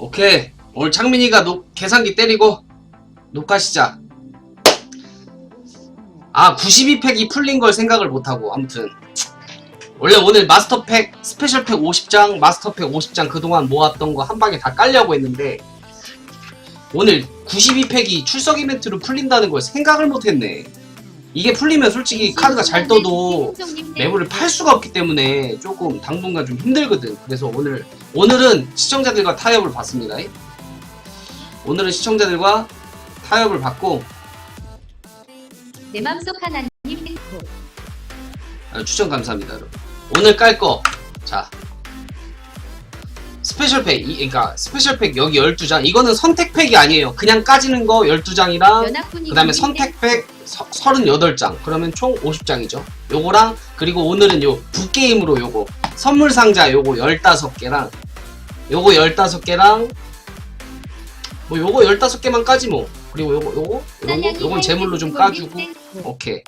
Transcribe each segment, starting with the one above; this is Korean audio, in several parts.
오케이. 오늘 창민이가 녹, 계산기 때리고 녹화 시작. 아, 92팩이 풀린 걸 생각을 못하고, 아무튼. 원래 오늘 마스터팩, 스페셜팩 50장, 마스터팩 50장 그동안 모았던 거 한 방에 다 깔려고 했는데, 오늘 92팩이 출석 이벤트로 풀린다는 걸 생각을 못했네. 이게 풀리면 솔직히 카드가 잘 떠도 매물을 팔 수가 없기 때문에 조금 당분간 좀 힘들거든. 그래서 오늘 오늘은 시청자들과 타협을 받습니다. 오늘은 시청자들과 타협을 받고 내 맘속 하나님 행복. 아, 추천 감사합니다, 여러분. 오늘 깔 거. 자. 스페셜 팩, 이, 그러니까 스페셜 팩 여기 12장. 이거는 선택 팩이 아니에요. 그냥 까지는 거 12장이랑 연합군이 그 다음에 선택팩 서, 38장. 그러면 총 50장이죠. 요거랑, 그리고 오늘은 요 북게임으로 요거. 선물 상자 요거 15개랑, 요거 15개랑, 뭐 요거 15개만 까지 뭐. 그리고 요거, 요거, 요런 거, 요건 제물로 좀 까주고. 오케이.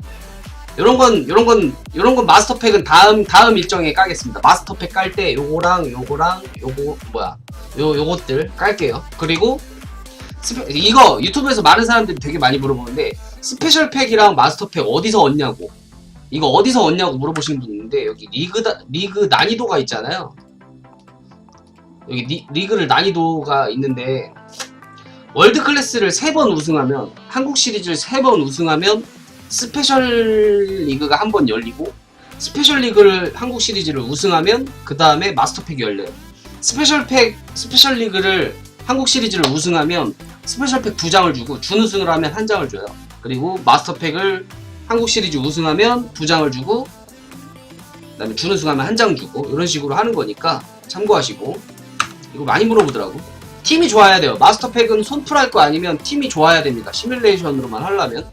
요런 건, 요런 건, 요런 건 마스터팩은 다음, 다음 일정에 까겠습니다. 마스터팩 깔 때 요거랑, 요거랑, 요거, 뭐야. 요, 요것들 깔게요. 그리고, 스페, 이거 유튜브에서 많은 사람들이 되게 많이 물어보는데, 스페셜 팩이랑 마스터팩 어디서 얻냐고. 이거 어디서 얻냐고 물어보시는 분 있는데, 여기 리그, 다- 리그 난이도가 있잖아요. 여기 리, 리그를 난이도가 있는데, 월드 클래스를 3번 우승하면, 한국 시리즈를 3번 우승하면, 스페셜 리그가 한 번 열리고 스페셜 리그를 한국 시리즈를 우승하면 그 다음에 마스터팩이 열려요. 스페셜 팩 스페셜 리그를 한국 시리즈를 우승하면 스페셜 팩 두 장을 주고 준우승을 하면 한 장을 줘요. 그리고 마스터팩을 한국 시리즈 우승하면 두 장을 주고 그다음에 준우승하면 한 장 주고 이런 식으로 하는 거니까 참고하시고 이거 많이 물어보더라고. 팀이 좋아야 돼요. 마스터팩은 손풀할 거 아니면 팀이 좋아야 됩니다. 시뮬레이션으로만 하려면.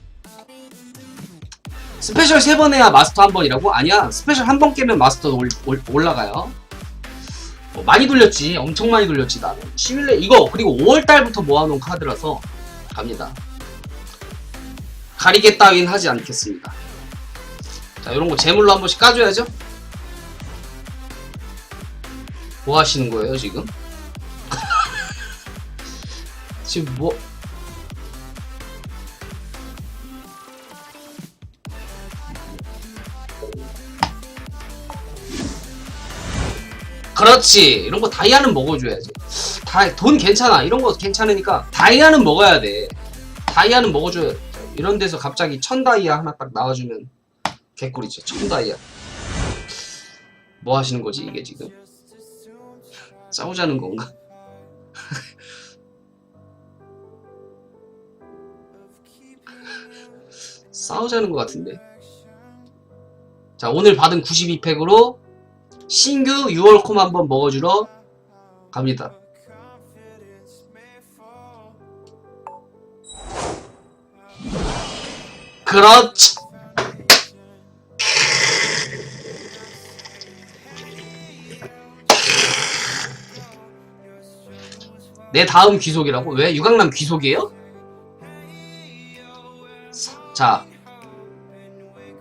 스페셜 세번 해야 마스터 한 번이라고? 아니야. 스페셜 한 번 깨면 마스터 올, 올, 올라가요. 어, 많이 돌렸지. 엄청 많이 돌렸지, 나는. 시뮬레, 이거, 그리고 5월달부터 모아놓은 카드라서 갑니다. 가리개 따윈 하지 않겠습니다. 자, 이런 거 제물로 한 번씩 까줘야죠? 뭐 하시는 거예요, 지금? 지금 뭐, 그렇지. 이런 거 다이아는 먹어줘야지. 다, 돈 괜찮아. 이런 거 괜찮으니까 다이아는 먹어야 돼. 다이아는 먹어줘야 돼. 이런 데서 갑자기 천 다이아 하나 딱 나와주면 개꿀이죠. 천 다이아. 뭐 하시는 거지 이게 지금? 싸우자는 건가? 싸우자는 것 같은데. 자 오늘 받은 92팩으로 신규 6월콤 한번 먹어주러 갑니다. 그렇지. 내 다음 귀속이라고? 왜? 유강남 귀속이에요? 자,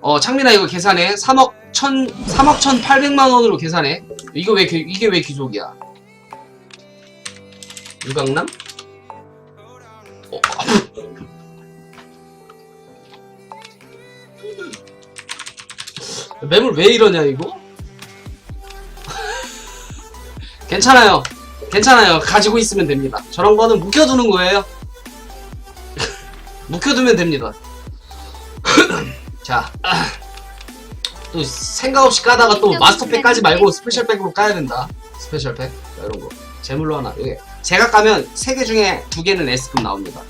어 창민아 이거 계산해. 3억 1 천 3억 1,800만 원으로 계산해. 이거 왜 기- 이게 왜 귀속이야? 유강남? 어, 매물 왜 이러냐 이거? 괜찮아요. 괜찮아요. 가지고 있으면 됩니다. 저런 거는 묵혀두는 거예요. 묵혀두면 됩니다. 자, 또 생각 없이 까다가 또 마스터팩 까지 말고 스페셜팩으로 까야 된다. 스페셜팩 자, 이런 거 제물로 하나. 여기 제가 까면 세 개 중에 두 개는 S급 나옵니다.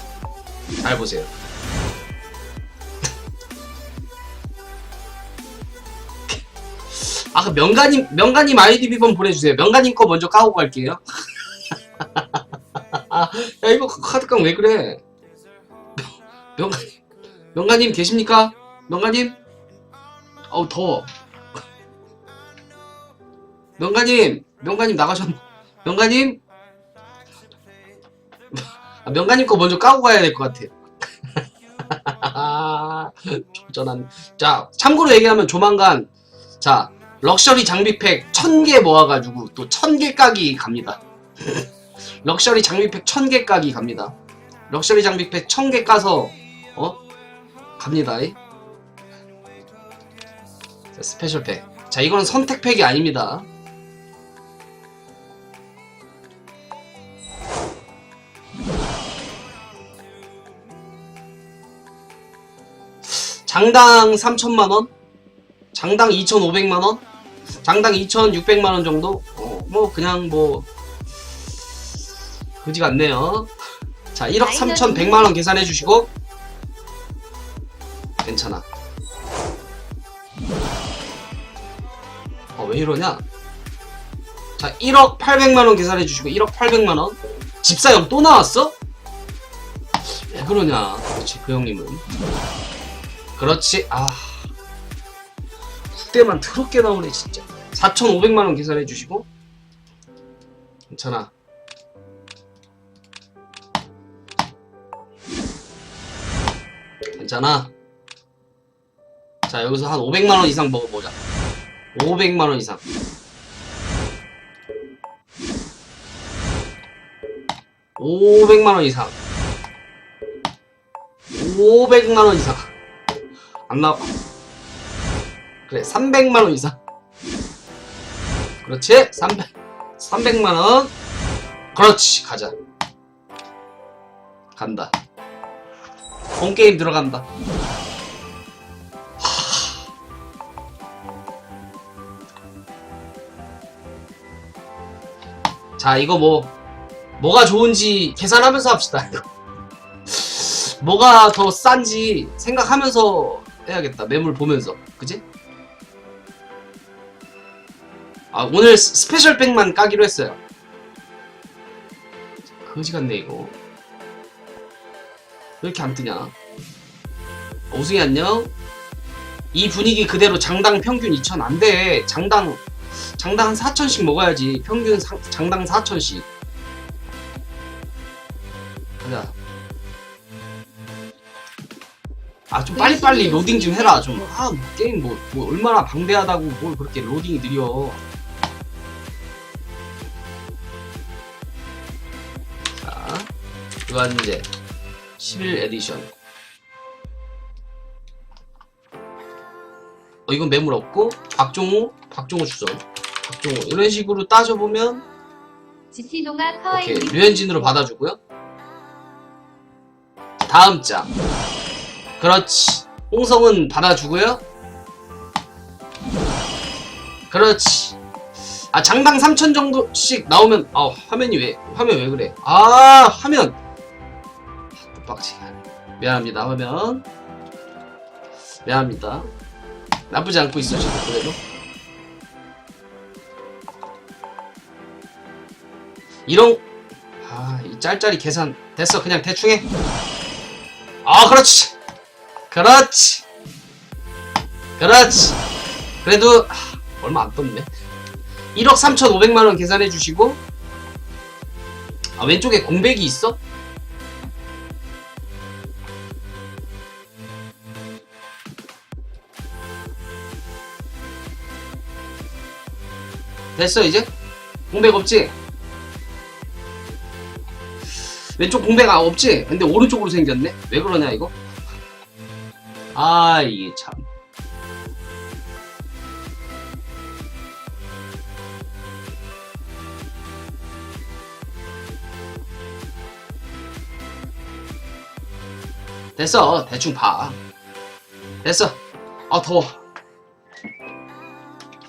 잘 보세요. 아까 그 명가님 명가님 아이디 비번 보내주세요. 명가님 거 먼저 까고 갈게요. 야 이거 카드깡 왜 그래? 명가님 명가님 계십니까? 명가님? 어우 더워. 명가님, 명가님 나가셨. 명가님? 아, 명가님 거 먼저 까고 가야 될 것 같아. 조전한. 자, 참고로 얘기하면 조만간 자 럭셔리 장비팩 1000개 모아가지고 또 1000개 까기 갑니다. 럭셔리 장비팩 1000개 까기 갑니다. 럭셔리 장비팩 1000개 까서 어? 갑니다. 이. 자, 스페셜 팩. 자, 이거는 선택 팩이 아닙니다. 장당 3천만원? 장당 2,500만원? 장당 2,600만원 정도? 어, 뭐, 그냥 뭐, 그지 같네요. 자, 1억 3,100만원 계산해 주시고, 괜찮아. 왜 이러냐? 자, 1억 800만원 계산해 주시고, 1억 800만원. 집사형 또 나왔어? 왜 그러냐? 그렇지, 그 형님은. 그렇지, 아. 국대만 더럽게 나오네, 진짜. 4,500만원 계산해 주시고, 괜찮아. 괜찮아. 자, 여기서 한 500만원 이상 먹어보자. 500만원 이상. (500만원) 이상. 500만원 이상. 안 나와. 그래 300만원 이상. 그렇지? 300 300만원. 그렇지 가자. 간다. 홈게임 들어간다 자 이거 뭐 뭐가 좋은지 계산하면서 합시다. 뭐가 더 싼지 생각하면서 해야겠다 매물 보면서. 그지? 아 오늘 스- 스페셜 백만 까기로 했어요. 거지 같네 이거. 왜 이렇게 안 뜨냐? 오승이 안녕? 이 분위기 그대로 장당 평균 2천 안돼. 장당 장당 한 4천씩 먹어야지 평균 상- 장당 4천씩. 가자. 아 좀 빨리빨리 로딩 좀 해라. 좀 아 게임 뭐, 뭐 얼마나 방대하다고 뭘 그렇게 로딩이 느려. 자 이제 11 에디션. 어 이건 매물 없고 박종호 박종호 주전 박종호 이런 식으로 따져보면 오케이 류현진으로 받아주고요. 다음 장. 그렇지. 홍성은 받아주고요. 그렇지. 아 장당 3천 정도씩 나오면 아 화면이 왜 화면 왜 그래? 아 화면. 하네. 미안합니다 화면. 미안합니다. 나쁘지 않고 있어 지금 그래도 이런 아, 이 짤짤이 계산 됐어. 그냥 대충 해. 아, 그렇지. 그렇지. 그렇지. 그래도 아, 얼마 안 떴네. 1억 3,500만 원 계산해 주시고 아, 왼쪽에 공백이 있어? 됐어, 이제? 공백 없지? 왼쪽 공백 아 없지? 근데 오른쪽으로 생겼네? 왜 그러냐 이거? 아 이게 참 됐어 대충 봐 됐어 아 더워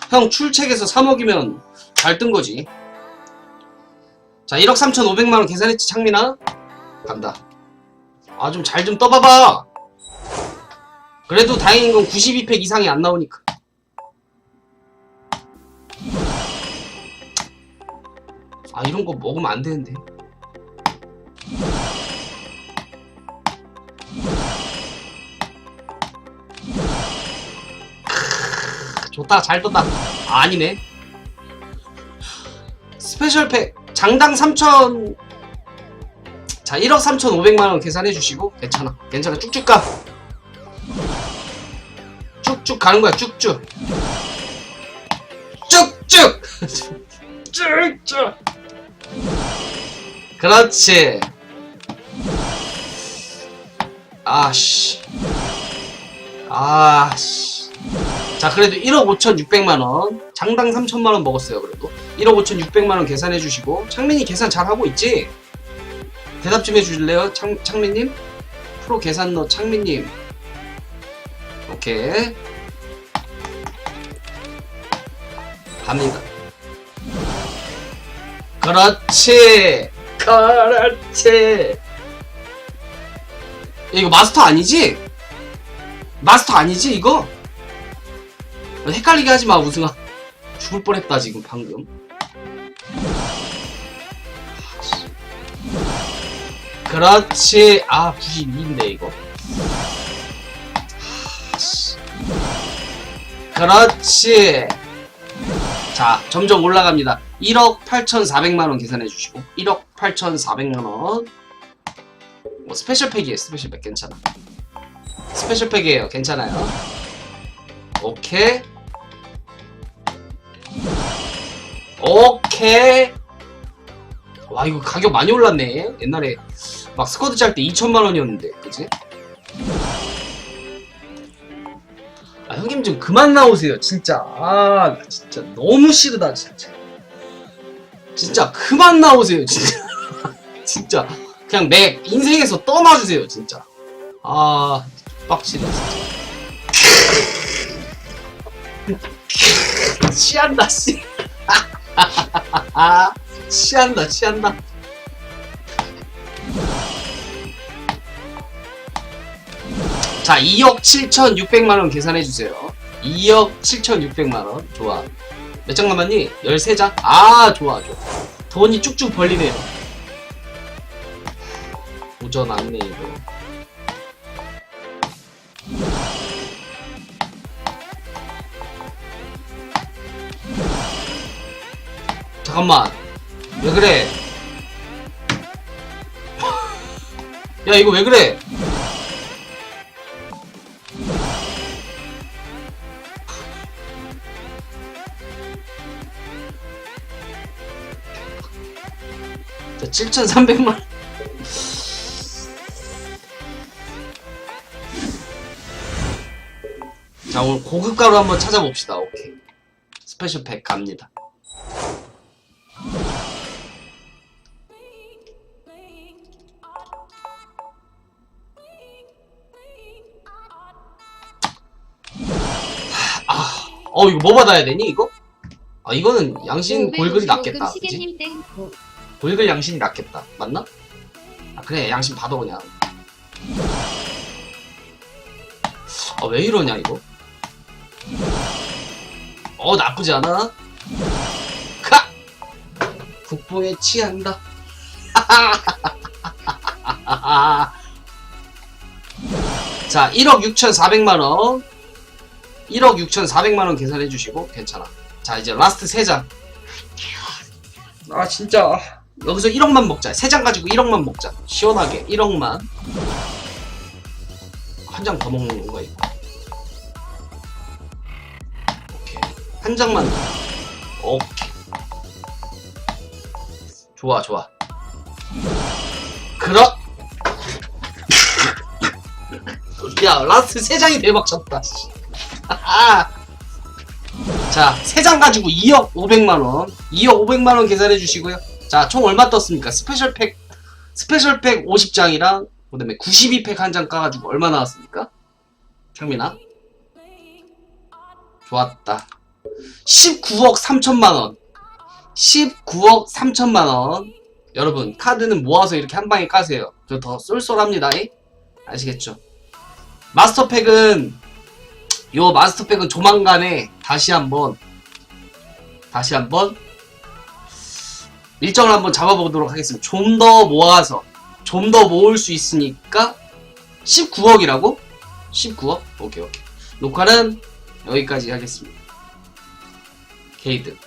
형 출첵에서 3억이면 잘 뜬 거지 자 1억 3,500만원 계산했지 창민아? 간다. 아 좀잘좀 떠봐봐. 그래도 다행인 건 92팩 이상이 안 나오니까. 아 이런 거 먹으면 안 되는데. 좋다 잘 떴다. 아, 아니네. 스페셜 팩 장당 3천 자 1억 3,500만원 계산해 주시고 괜찮아 괜찮아 쭉쭉 가 쭉쭉 가는 거야 쭉쭉 쭉쭉 쭉쭉 그렇지. 아씨. 아씨. 자, 그래도 1억 5,600만원. 장당 3천만원 먹었어요, 그래도. 1억 5,600만원 계산해 주시고. 창민이 계산 잘하고 있지? 대답 좀 해주실래요? 창, 창민님? 프로 계산너 창민님. 오케이. 갑니다. 그렇지. 그렇지. 야, 이거 마스터 아니지? 마스터 아니지 이거? 헷갈리게 하지 마 우승아. 죽을 뻔했다 지금 방금. 그렇지. 아 92인데 이거. 그렇지. 자, 점점 올라갑니다. 1억 8,400만원 계산해 주시고, 1억 8,400만원. 뭐, 스페셜 팩이에요, 스페셜 팩. 괜찮아. 스페셜 팩이에요. 괜찮아요. 오케이. 오케이. 와, 이거 가격 많이 올랐네. 옛날에 막 스쿼드 짤 때 2천만 원이었는데, 그지? 아, 형님 좀 그만 나오세요, 진짜. 아, 나 진짜 너무 싫다, 진짜. 진짜 그만 나오세요, 진짜. 진짜. 그냥 내 인생에서 떠나주세요, 진짜. 아, 빡치네, 진짜. 취한다, 씨. 취한다, 취한다. 자, 2억 7,600만원 계산해주세요. 2억 7,600만원. 좋아. 몇 장 남았니? 13장? 아, 좋아, 좋아. 돈이 쭉쭉 벌리네요. 도전 안네, 이거. 잠깐만. 왜 그래? 야, 이거 왜 그래? 자, 7,300만. 자, 오늘 고급가로 한번 찾아봅시다. 오케이. 스페셜 팩 갑니다. 아, 어, 이거 뭐 받아야 되니, 이거? 아, 이거는 양신 골글이 낫겠다. 시계님 땡. 골글 양신이 낫겠다. 맞나? 아, 그래, 양신 받아, 그냥. 아, 왜 이러냐, 이거? 어, 나쁘지 않아? 카! 국뽕에 취한다. 자, 1억 6,400만원. 1억 6,400만원 계산해주시고, 괜찮아. 자, 이제 라스트 3장. 아, 진짜. 여기서 1억만 먹자. 3장 가지고 1억만 먹자. 시원하게. 1억만. 한 장 더 먹는 건가, 이거? 오케이. 한 장만. 더. 오케이. 좋아, 좋아. 그렇. 야, 라스트 3장이 대박 쳤다. 씨. 자, 3장 가지고 2억 500만원. 2억 500만원 계산해 주시고요. 자, 총 얼마 떴습니까? 스페셜 팩, 스페셜 팩 50장이랑, 그 다음에 92팩 한 장 까가지고 얼마 나왔습니까? 창민아? 좋았다. 19억 3천만원. 19억 3천만원. 여러분, 카드는 모아서 이렇게 한 방에 까세요. 저 더 쏠쏠합니다. 이? 아시겠죠? 마스터팩은, 요 마스터팩은 조만간에 다시 한번, 다시 한번, 일정을 한번 잡아보도록 하겠습니다. 좀 더 모아서, 좀 더 모을 수 있으니까, 19억이라고? 19억? 오케이, 오케이. 녹화는 여기까지 하겠습니다. 게이드.